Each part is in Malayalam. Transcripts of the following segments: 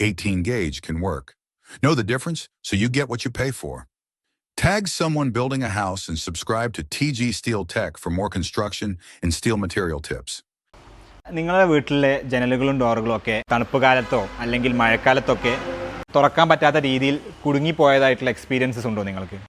18 gauge can work. Know the difference so you get what you pay for. Tag someone building a house and subscribe to TG Steel Tech for more construction and steel material tips. നിങ്ങളുടെ വീട്ടിലെ ജനലുകളും ഡോറുകളും ഒക്കെ തണുപ്പ് കാലത്തോ അല്ലെങ്കിൽ മഴക്കാലത്തൊക്കെ തുറക്കാൻ പറ്റാത്ത രീതിയിൽ കുടുങ്ങിപ്പോയതായിട്ടുള്ള എക്സ്പീരിയൻസസ് ഉണ്ടോ നിങ്ങൾക്ക്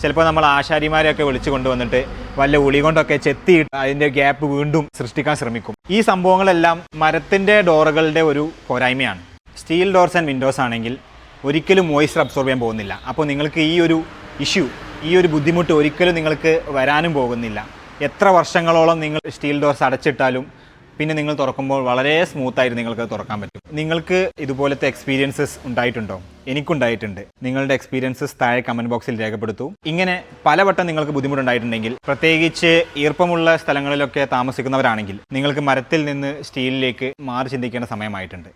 ചിലപ്പോൾ നമ്മൾ ആശാരിമാരെയൊക്കെ വിളിച്ചു കൊണ്ടുവന്നിട്ട് വല്ല ഉളി കൊണ്ടൊക്കെ ചെത്തി അതിന്റെ ഗ്യാപ്പ് വീണ്ടും സൃഷ്ടിക്കാൻ ശ്രമിക്കും. ഈ സംഭവങ്ങളെല്ലാം മരത്തിന്റെ ഡോറുകളുടെ ഒരു പോരായ്മയാണ്. സ്റ്റീൽ ഡോർസ് ആൻഡ് വിൻഡോസ് ആണെങ്കിൽ ഒരിക്കലും മോയ്സ്ചർ അബ്സോർബ് ചെയ്യാൻ പോകുന്നില്ല. അപ്പോൾ നിങ്ങൾക്ക് ഈ ഒരു ഇഷ്യൂ ഈ ഒരു ബുദ്ധിമുട്ട് ഒരിക്കലും നിങ്ങൾക്ക് വരാനും പോകുന്നില്ല. എത്ര വർഷങ്ങളോളം നിങ്ങൾ സ്റ്റീൽ ഡോർസ് അടച്ചിട്ടാലും പിന്നെ നിങ്ങൾ തുറക്കുമ്പോൾ വളരെ സ്മൂത്തായിട്ട് നിങ്ങൾക്ക് തുറക്കാൻ പറ്റും. നിങ്ങൾക്ക് ഇതുപോലത്തെ എക്സ്പീരിയൻസസ് ഉണ്ടായിട്ടുണ്ടോ? എനിക്കുണ്ടായിട്ടുണ്ട്. നിങ്ങളുടെ എക്സ്പീരിയൻസസ് താഴെ കമന്റ് ബോക്സിൽ രേഖപ്പെടുത്തൂ. ഇങ്ങനെ പലവട്ടം നിങ്ങൾക്ക് ബുദ്ധിമുട്ടുണ്ടായിട്ടുണ്ടെങ്കിൽ പ്രത്യേകിച്ച് ഈർപ്പമുള്ള സ്ഥലങ്ങളിലൊക്കെ താമസിക്കുന്നവരാണെങ്കിൽ നിങ്ങൾക്ക് മരത്തിൽ നിന്ന് സ്റ്റീലിലേക്ക് മാറി ചിന്തിക്കേണ്ട സമയമായിട്ടുണ്ട്.